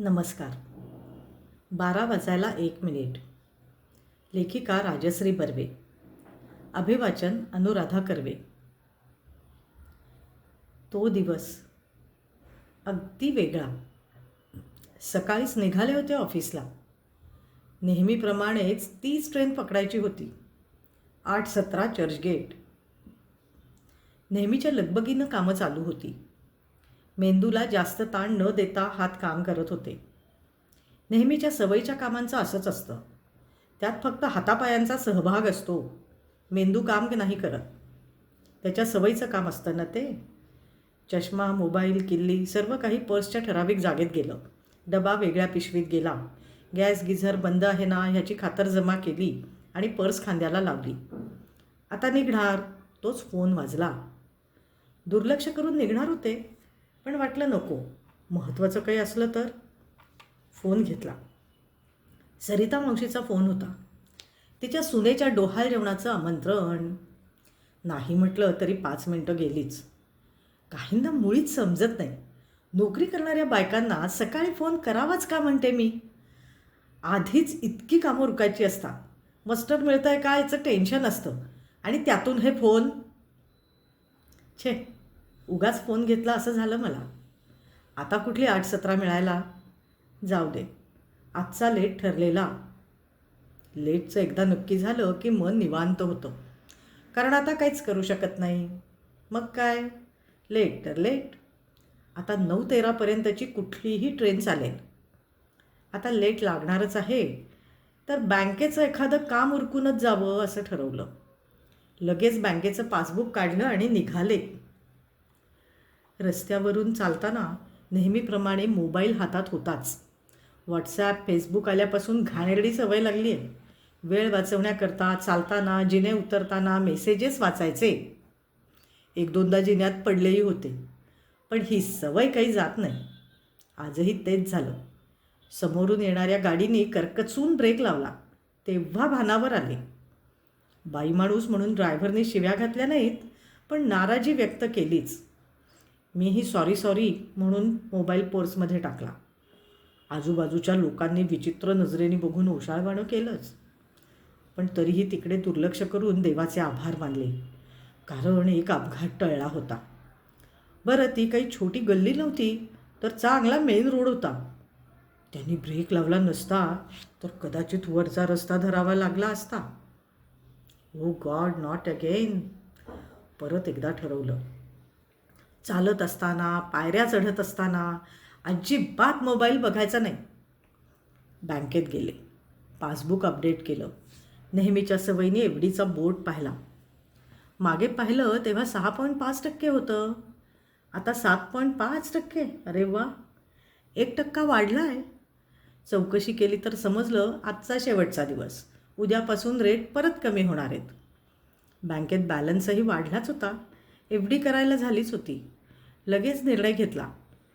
नमस्कार. बारा वाजायला एक मिनिट. लेखिका राजश्री बर्वे. अभिवाचन अनुराधा कर्वे. तो दिवस अगदी वेगळा. सकाळीच निघाले होते ऑफिसला. नेहमीप्रमाणेच तीच ट्रेन पकडायची होती. आठ सतरा चर्चगेट. नेहमीच्या लगबगीनं कामं चालू होती. मेंदूला जास्त ताण न देता हात काम करत होते. नेहमीच्या सवयीच्या कामांचं असंच असतं. त्यात फक्त हातापायांचा सहभाग असतो. मेंदू काम नाही करत. त्याच्या सवयीचं काम असतं ना ते चष्मा मोबाईल किल्ली सर्व काही पर्सच्या ठराविक जागेत गेलं. डबा वेगळ्या पिशवीत गेला. गॅस गिझर बंद आहे ना ह्याची खातरजमा केली आणि पर्स खांद्याला लावली. आता निघणार तोच फोन वाजला. दुर्लक्ष करून निघणार होते. पण वाटलं नको. महत्त्वाचं काही असलं तर? फोन घेतला. सरिता मावशीचा फोन होता. तिच्या सुनेच्या डोहाळ जेवणाचं आमंत्रण. नाही म्हटलं तरी पाच मिनटं गेलीच. काहींना मुळीच समजत नाही. नोकरी करणाऱ्या बायकांना सकाळी फोन करावाच का म्हणते मी? आधीच इतकी कामं रुकायची असतात. मस्टर मिळतं आहे का याचं टेन्शन असतं. आणि त्यातून हे फोन? छे उगाच फोन घेतला असं झालं मला. आता कुठली आठ सतरा मिळायला? जाऊ दे. आजचा लेट ठरलेला. लेटचं एकदा नक्की झालं की मन निवांत होतं. कारण आता काहीच करू शकत नाही. मग काय? लेट तर लेट. आता नऊ तेरापर्यंतची कुठलीही ट्रेन चालेल. आता लेट लागणारच आहे. तर बँकेचं एखादं काम उरकूनच जावं असं ठरवलं. लगेच बँकेचं पासबुक काढलं आणि निघाले. रस्त्यावरून चालताना नेहमीप्रमाणे मोबाईल हातात होताच. व्हॉट्सॲप फेसबुक आल्यापासून घाणेरडी सवय लागली आहे वेळ वाचवण्याकरता चालताना जिने उतरताना मेसेजेस वाचायचे. एक दोनदा जिन्यात पडलेही होते. पण ही सवय काही जात नाही. आजही तेच झालं. समोरून येणाऱ्या गाडीने कर्कचून ब्रेक लावला. तेव्हा भानावर आले. बाई माणूस म्हणून ड्रायव्हरने शिव्या घातल्या नाहीत पण नाराजी व्यक्त केलीच. मीही सॉरी सॉरी म्हणून मोबाईल पोर्समध्ये टाकला. आजूबाजूच्या लोकांनी विचित्र नजरेने बघून ओशाळवाणं केलंच. पण तरीही तिकडे दुर्लक्ष करून देवाचे आभार मानले. कारण एक अपघात टळला होता. बरं ती काही छोटी गल्ली नव्हती तर चांगला मेन रोड होता. त्यांनी ब्रेक लावला नसता तर कदाचित वरचा रस्ता धरावा लागला असता. ओ गॉड नॉट अगेन परत एकदा ठरवलं. चालत असताना पायऱ्या चढत असताना अजिबात मोबाईल बघायचा नाही. बँकेत गेले. पासबुक अपडेट केलं. नेहमीच्या सवयीने एवढीचा बोट पाहिला. मागे पाहिलं तेव्हा सहा पॉईंट पाच टक्के होतं. आता सात पॉईंट पाच टक्के. अरे वा! एक टक्का वाढला आहे चौकशी केली तर समजलं आजचा शेवटचा दिवस. उद्यापासून रेट परत कमी होणार आहेत. बँकेत बॅलन्सही वाढलाच होता. एफ डी करायला झालीच होती. लगेच निर्णय घेतला.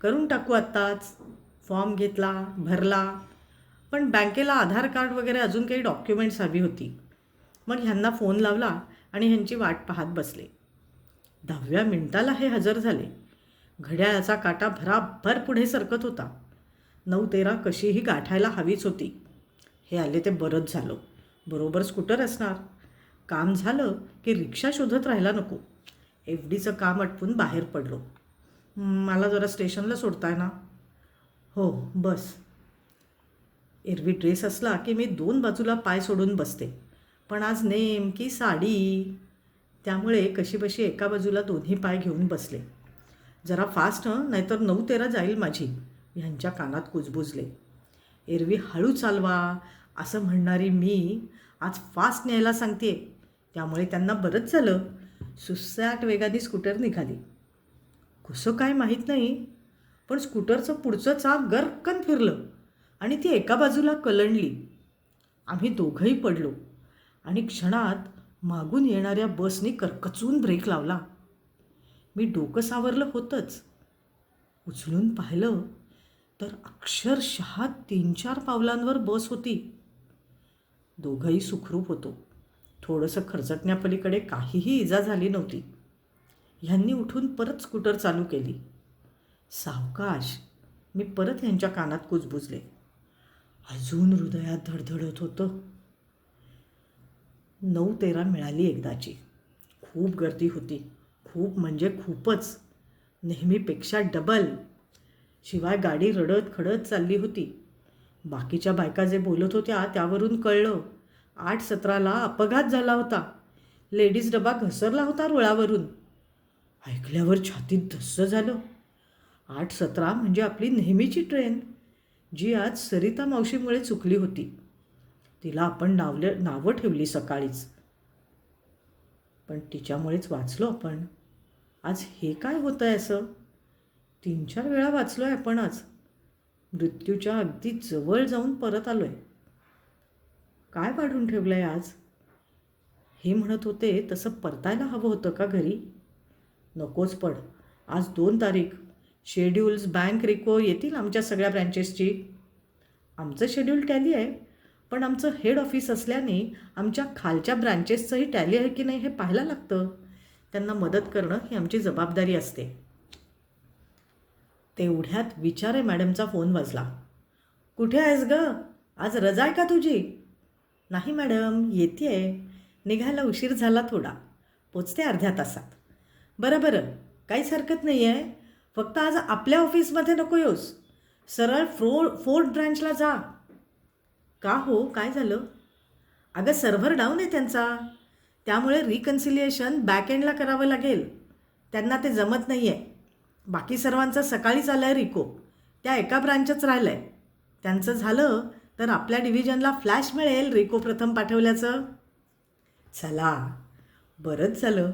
करून टाकू आत्ताच. फॉर्म घेतला भरला. पण बँकेला आधार कार्ड वगैरे अजून काही डॉक्युमेंट्स हवी होती. मग ह्यांना फोन लावला आणि ह्यांची वाट पाहत बसले. दहाव्या मिनिटाला हे हजर झाले. घड्याळाचा काटा भराभर पुढे सरकत होता. नऊ तेरा कशीही गाठायला हवीच होती. हे आले ते बरंच झालं. बरोबर स्कूटर असणार. काम झालं की रिक्षा शोधत राहायला नको. एफ डीचं काम आटपून बाहेर पडलो. मला जरा स्टेशनला सोडताय ना? हो बस. एरवी ड्रेस असला की मी दोन बाजूला पाय सोडून बसते. पण आज नेमकी साडी. त्यामुळे कशीबशी एका बाजूला दोन्ही पाय घेऊन बसले. जरा फास्ट नाहीतर नऊ तेरा जाईल माझी. ह्यांच्या कानात कुजबुजले एरवी हळू चालवा. असं म्हणणारी मी आज फास्ट न्यायला सांगते त्यामुळे त्यांना बरंच झालं. सुसाट वेगाने स्कूटर निघाली. कसं काय माहीत नाही पण स्कूटरचं पुढचं चाक गरकन फिरलं आणि ती एका बाजूला कलंडली. आम्ही दोघंही पडलो आणि क्षणात मागून येणाऱ्या बसने करकचून ब्रेक लावला. मी डोकं सावरलं होतंच. उचलून पाहिलं तर अक्षरशः तीन चार पावलांवर बस होती. दोघंही सुखरूप होतो. थोडंसं खरचटण्यापलीकडे काहीही इजा झाली नव्हती. ह्यांनी उठून परत स्कूटर चालू केली. सावकाश मी परत ह्यांच्या कानात कुजबुजले. अजून हृदयात धडधडत होतं. नऊ तेरा मिळाली एकदाची. खूप गर्दी होती. खूप म्हणजे खूपच. नेहमीपेक्षा डबल. शिवाय गाडी रडत खडत चालली होती. बाकीच्या बायका जे बोलत होत्या त्यावरून कळलं. आठ सतराला अपघात झाला होता. लेडीज डबा घसरला होता रुळावरून. ऐकल्यावर छातीत धस्स झालं. आठ सतरा म्हणजे आपली नेहमीची ट्रेन जी आज सरिता मावशीमुळे चुकली होती. तिला आपण नावले नावं ठेवली सकाळीच. पण तिच्यामुळेच वाचलो आपण. आज हे काय होतं आहे असं? तीन चार वेळा वाचलो आहे आपण आज. मृत्यूच्या अगदी जवळ जाऊन परत आलो आहे काय वाढून ठेवलं आहे आज? हे म्हणत होते तसं परतायला हवं होतं का घरी? नकोच पड. आज दोन तारीख. शेड्यूल्स बँक रिको येतील आमच्या सगळ्या ब्रँचेसची आमचं शेड्यूल टॅली आहे पण आमचं हेड ऑफिस असल्याने आमच्या खालच्या ब्रँचेसचंही टॅली आहे की नाही हे पाहायला लागतं. त्यांना मदत करणं ही आमची जबाबदारी असते. तेवढ्यात विचारे मॅडमचा फोन वाजला. कुठे आहेस ग? आज रजा आहे का तुझी? नाही मॅडम येते आहे निघायला उशीर झाला थोडा. पोचते अर्ध्या तासात. बरं बरं. काहीच हरकत नाही आहे फक्त आज आपल्या ऑफिसमध्ये नको येऊस. सरळ फ्रो फोर्थ ब्रँचला जा. का हो? काय झालं? अगं सर्व्हर डाऊन आहे त्यांचा. त्यामुळे रिकन्सिलिएशन बॅकएंडला करावं लागेल. त्यांना ते जमत नाही आहे बाकी सर्वांचं सकाळीच आलं आहे रिको. त्या एका ब्रांचच राहिलं आहे त्यांचं झालं तर आपल्या डिव्हिजनला फ्लॅश मिळेल रिको प्रथम पाठवल्याचं. चला बरंच झालं.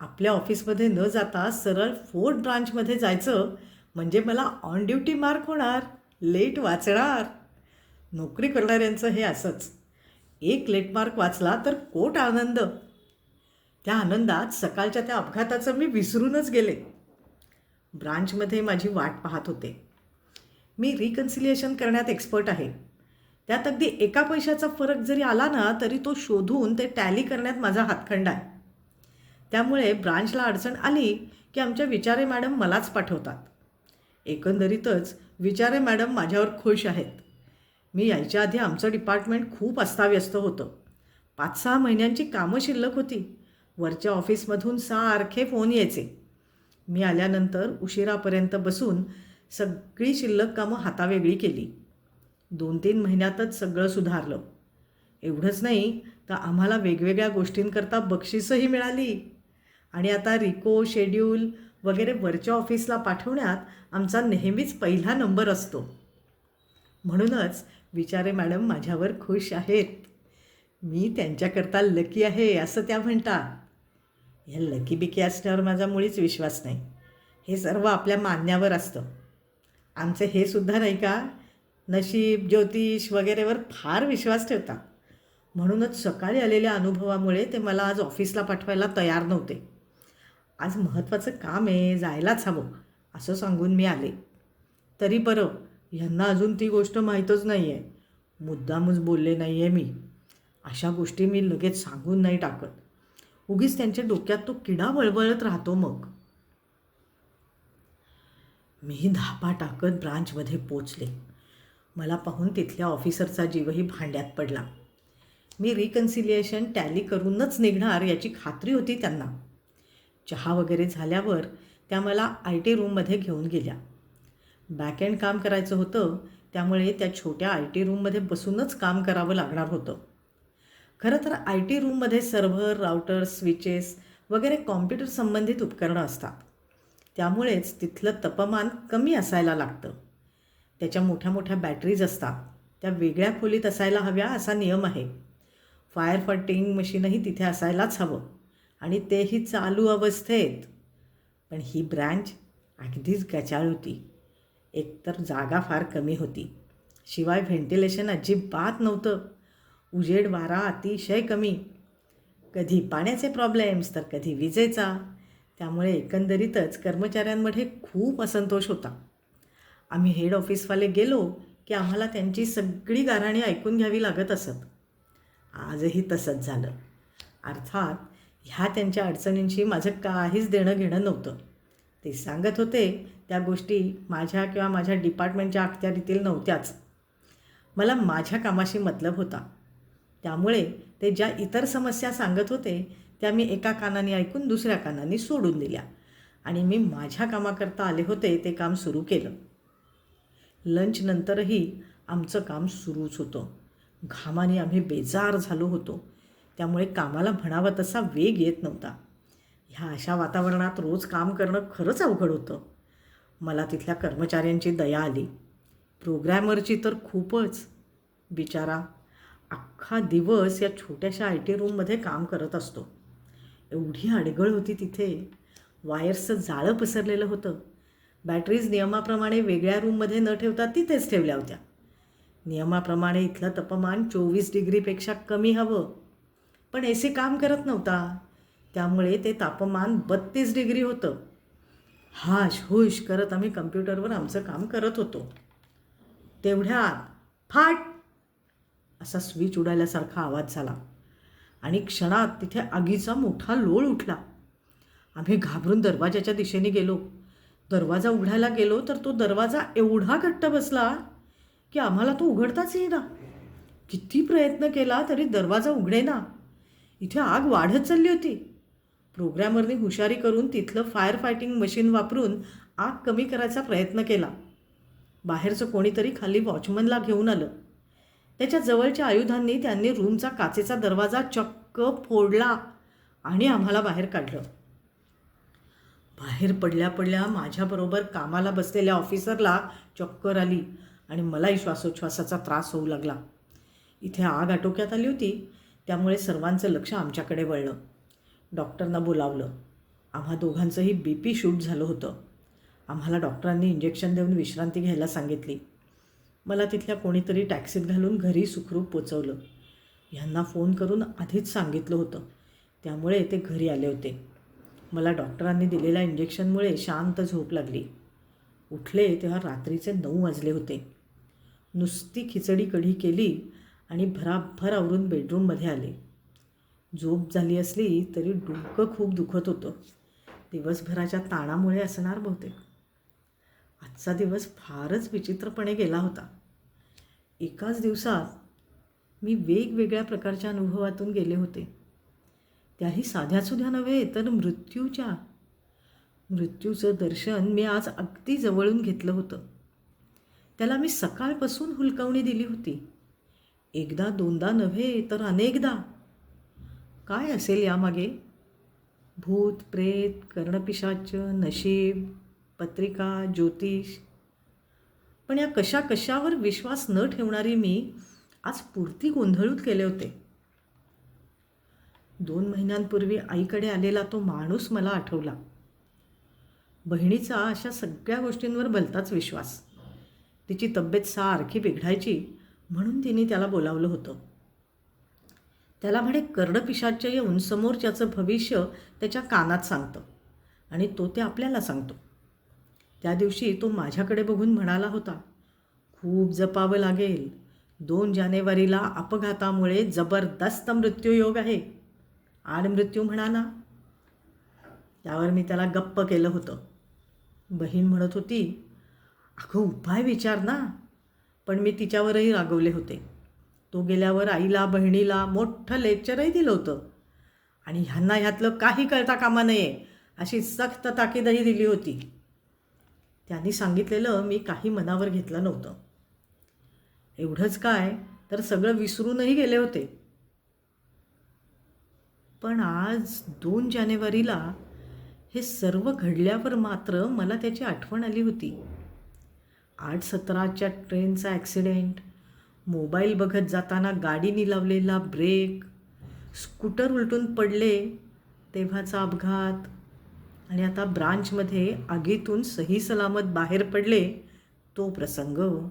आपल्या ऑफिसमध्ये न जाता सरळ फोर्थ ब्रांचमध्ये जायचं म्हणजे मला ऑन ड्युटी मार्क होणार. लेट वाचणार. नोकरी करणाऱ्यांचं हे असंच. एक लेट मार्क वाचला तर कोट आनंद. त्या आनंदात सकाळच्या त्या अपघाताचं मी विसरूनच गेले. ब्रांचमध्ये माझी वाट पाहत होते. मी रिकन्सिलिएशन करण्यात एक्सपर्ट आहे. त्यात अगदी एका पैशाचा फरक जरी आला ना तरी तो शोधून ते टॅली करण्यात माझा हातखंड आहे. त्यामुळे ब्रांचला अडचण आली की आमच्या विचारे मॅडम मलाच पाठवतात. एकंदरीतच विचारे मॅडम माझ्यावर खुश आहेत. मी यायच्या आधी आमचं डिपार्टमेंट खूप अस्ताव्यस्त होतं. पाच सहा महिन्यांची कामं शिल्लक होती. वरच्या ऑफिसमधून सारखे फोन यायचे. मी आल्यानंतर उशिरापर्यंत बसून सगळी शिल्लक कामं हातावेगळी केली. दोन तीन महिन्यातच सगळं सुधारलं. एवढंच नाही तर आम्हाला वेगवेगळ्या गोष्टींकरता बक्षीसही मिळाली. आणि आता रिको शेड्यूल वगैरे वरच्या ऑफिसला पाठवण्यात आमचा नेहमीच पहिला नंबर असतो. म्हणूनच विचारे मॅडम माझ्यावर खुश आहेत. मी त्यांच्याकरता लकी आहे असं त्या म्हणतात. या लकी बिकी असण्यावर माझा मुळीच विश्वास नाही. हे सर्व आपल्या मान्यावर असतं. आमचे हे सुद्धा नाही का नशीब ज्योतिष वगैरेवर फार विश्वास ठेवतात. म्हणूनच सकाळी आलेल्या अनुभवामुळे ते मला आज ऑफिसला पाठवायला तयार नव्हते. आज महत्त्वाचं काम आहे जायलाच हवं असं सांगून मी आले. तरी बरं ह्यांना अजून ती गोष्ट माहीतच नाही आहे मुद्दामच बोलले नाही आहे मी. अशा गोष्टी मी लगेच सांगून नाही टाकत. उगीच त्यांच्या डोक्यात तो किडा वळवळत राहतो मग. मी धापा टाकत ब्रांचमध्ये पोचले. मला पाहून तिथल्या ऑफिसरचा जीवही भांड्यात पडला. मी रिकन्सिलिएशन टॅली करूनच निघणार याची खात्री होती त्यांना. चहा वगैरे झाल्यावर त्या मला आय टी रूममध्ये घेऊन गेल्या. बॅकएंड काम करायचं होतं त्यामुळे त्या छोट्या आय टी रूममध्ये बसूनच काम करावं लागणार होतं. खरं तर आय टी रूममध्ये सर्व्हर राउटर स्विचेस वगैरे कॉम्प्युटर संबंधित उपकरणं असतात. त्यामुळेच तिथलं तपमान कमी असायला लागतं. त्याच्या मोठ्या मोठ्या बॅटरीज असतात. त्या वेगळ्या खोलीत असायला हव्या असा नियम आहे. फायर फायटिंग मशीनही तिथे असायलाच हवं. आणि तेही चालू अवस्थेत. पण ही ब्रँच अगदीच गचाळ होती. एकतर जागा फार कमी होती. शिवाय व्हेंटिलेशन अजिबात नव्हतं. उजेड वारा अतिशय कमी. कधी पाण्याचे प्रॉब्लेम्स तर कधी विजेचा. त्यामुळे एकंदरीतच कर्मचाऱ्यांमध्ये खूप असंतोष होता. आम्ही हेड ऑफिसवाले गेलो की आम्हाला त्यांची सगळी गाराणी ऐकून घ्यावी लागत असत. आजही तसंच झालं. अर्थात ह्या त्यांच्या अडचणींशी माझं काहीच देणं घेणं नव्हतं. ते सांगत होते त्या गोष्टी माझ्या किंवा माझ्या डिपार्टमेंटच्या अखत्यारीतील नव्हत्याच. मला माझ्या कामाशी मतलब होता. त्यामुळे ते ज्या इतर समस्या सांगत होते त्या मी एका कानाने ऐकून दुसऱ्या कानाने सोडून दिल्या. आणि मी माझ्या कामाकरता आले होते ते काम सुरू केलं. लंचनंतरही आमचं काम सुरूच होतं. घामाने आम्ही बेजार झालो होतो. त्यामुळे कामाला म्हणावा तसा वेग येत नव्हता. ह्या अशा वातावरणात रोज काम करणं खरंच अवघड होतं. मला तिथल्या कर्मचाऱ्यांची दया आली. प्रोग्रॅमरची तर खूपच. बिचारा अख्खा दिवस या छोट्याशा आय टी रूममध्ये काम करत असतो. एवढी अडगळ होती तिथे. वायर्सचं जाळं पसरलेलं होतं. बॅटरीज नियमाप्रमाणे वेगळ्या रूममध्ये न ठेवता तिथेच ठेवल्या होत्या. नियमाप्रमाणे इथलं तापमान चोवीस डिग्रीपेक्षा कमी हवं. पण ए सी काम करत नव्हता. त्यामुळे ते तापमान बत्तीस डिग्री होतं. हाश हुश करत आम्ही कम्प्युटरवर आमचं काम करत होतो. तेवढ्या फाट! असा स्विच उडाल्यासारखा आवाज झाला. आणि क्षणात तिथे आगीचा मोठा लोळ उठला. आम्ही घाबरून दरवाजाच्या दिशेने गेलो. दरवाजा उघडायला गेलो तर तो दरवाजा एवढा घट्ट बसला की आम्हाला तो उघडताच येईना. किती प्रयत्न केला तरी दरवाजा उघडेना. इथे आग वाढत चालली होती. प्रोग्रॅमरने हुशारी करून तिथलं फायर फायटिंग मशीन वापरून आग कमी करायचा प्रयत्न केला. बाहेरचं कोणीतरी खाली वॉचमनला घेऊन आलं. त्याच्या जवळच्या आयुधांनी त्यांनी रूमचा काचेचा दरवाजा चक्क फोडला आणि आम्हाला बाहेर काढलं. बाहेर पडल्या पडल्या माझ्याबरोबर कामाला बसलेल्या ऑफिसरला चक्कर आली आणि मलाही श्वासोच्छ्वासाचा त्रास होऊ लागला. इथे आग आटोक्यात आली होती त्यामुळे सर्वांचं लक्ष आमच्याकडे वळलं. डॉक्टरना बोलावलं. आम्हा दोघांचंही बी पी शूट झालं होतं. आम्हाला डॉक्टरांनी इंजेक्शन देऊन विश्रांती घ्यायला सांगितली. मला तिथल्या कोणीतरी टॅक्सीत घालून घरी सुखरूप पोचवलं. ह्यांना फोन करून आधीच सांगितलं होतं. त्यामुळे ते घरी आले होते. मला डॉक्टरांनी दिलेल्या इंजेक्शनमुळे शांत झोप लागली. उठले तेव्हा रात्रीचे नऊ वाजले होते. नुसती खिचडी कढी केली आणि भराभर आवरून बेडरूममध्ये आले. झोप झाली असली तरी डोकं खूप दुखत होतं. दिवसभराच्या ताणामुळे असणार बहुतेक. आजचा दिवस फारच विचित्रपणे गेला होता. एकाच दिवसात मी वेगवेगळ्या प्रकारच्या अनुभवातून गेले होते. त्याही साध्यासुध्या नव्हे तर मृत्यूच्या. मृत्यूचं दर्शन मी आज अगदी जवळून घेतलं होतं. त्याला मी सकाळपासून हुलकावणी दिली होती. एकदा दोनदा नव्हे तर अनेकदा. काय असेल यामागे? भूत प्रेत कर्णपिशाच नशीब. पत्रिका ज्योतिष. पण या कशा कशावर विश्वास न ठेवणारी मी आज पुरती गोंधळूत केले होते. दोन महिन्यांपूर्वी आईकडे आलेला तो माणूस मला आठवला. बहिणीचा अशा सगळ्या गोष्टींवर भलताच विश्वास. तिची तब्येत सारखी बिघडायची म्हणून तिने त्याला बोलावलं होतं. त्याला म्हणे कर्णपिशाच्या येऊन समोरच्याचं भविष्य त्याच्या कानात सांगतं आणि तो ते आपल्याला सांगतो. त्या दिवशी तो माझ्याकडे बघून म्हणाला होता खूप जपावं लागेल. दोन जानेवारीला अपघातामुळे जबरदस्त मृत्यूयोग आहे. आड मृत्यू म्हणा ना. त्यावर मी त्याला गप्प केलं होतं. बहीण म्हणत होती अगं उपाय विचार ना. पण मी तिच्यावरही रागवले होते. तो गेल्यावर आईला बहिणीला मोठं लेक्चरही दिलं होतं. आणि ह्यांना ह्यातलं काही करता कामा नये अशी सक्त ताकीदही दिली होती. त्यांनी सांगितलेलं मी काही मनावर घेतलं नव्हतं. एवढंच काय तर सगळं विसरूनही गेले होते. पण आज दोन जानेवारीला हे सर्व घडल्यावर मात्र मला त्याची आठवण आली होती. आठ सतराच्या ट्रेनचा ॲक्सिडेंट मोबाईल बघत जाताना गाडीनी लावलेला ब्रेक स्कूटर उलटून पडले तेव्हाचा अपघात आणि आता ब्रांचमध्ये आगीतून सही सलामत बाहेर पडले तो प्रसंग.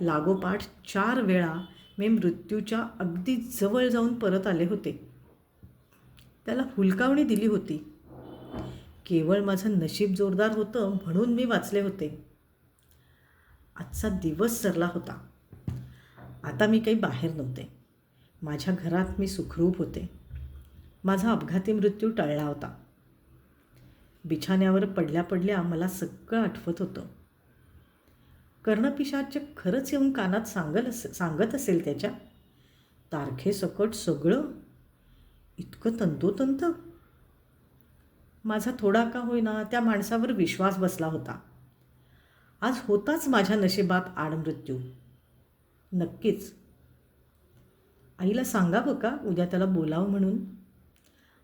लागोपाठ चार वेळा मी मृत्यूच्या अगदी जवळ जाऊन परत आले होते. त्याला हुलकावणी दिली होती. केवळ माझं नशीब जोरदार होतं म्हणून मी वाचले होते. आजचा दिवस सरला होता. आता मी काही बाहेर नव्हते. माझ्या घरात मी सुखरूप होते. माझा अपघाती मृत्यू टळला होता. बिछाण्यावर पडल्या पडल्या मला सगळं आठवत होतं. कर्णपिशाच खरंच येऊन कानात सांगल अस सांगत असेल त्याच्या. तारखेसकट सगळं. इतकं तंतोतंत. माझा थोडा का होईना त्या माणसावर विश्वास बसला होता. आज होताच माझ्या नशिबात आडमृत्यू नक्कीच. आईला सांगावं का उद्या त्याला बोलावं म्हणून?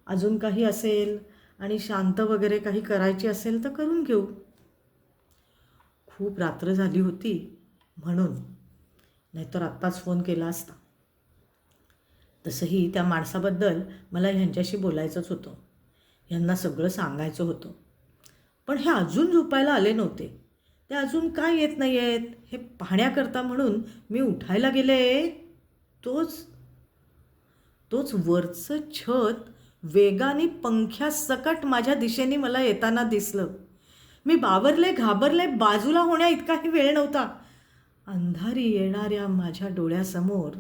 अजून काही असेल? आणि शांत वगैरे काही करायची असेल तर करून घेऊ. खूप रात्र झाली होती म्हणून. नाहीतर आत्ताच फोन केला असता. तसंही त्या माणसाबद्दल मला ह्यांच्याशी बोलायचंच होतं. ह्यांना सगळं सांगायचं होतं. पण हे अजून झोपायला आले नव्हते. ते अजून काय येत नाही आहेत हे पाहण्याकरता म्हणून मी उठायला गेले. तोच तोच वरचं छत वेगाने पंख्या सकट माझ्या दिशेने मला येताना दिसलं. मी बावरले घाबरले बाजूला होण्या इतकाही वेळ नव्हता. अंधारी येणाऱ्या माझ्या डोळ्यासमोर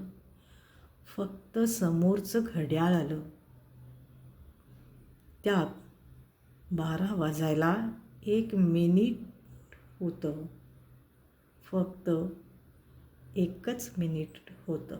फक्त समोरचं घड्याळ आलं. त्यात बारा वाजायला एक मिनिट होतं. फक्त एकच मिनिट होतं.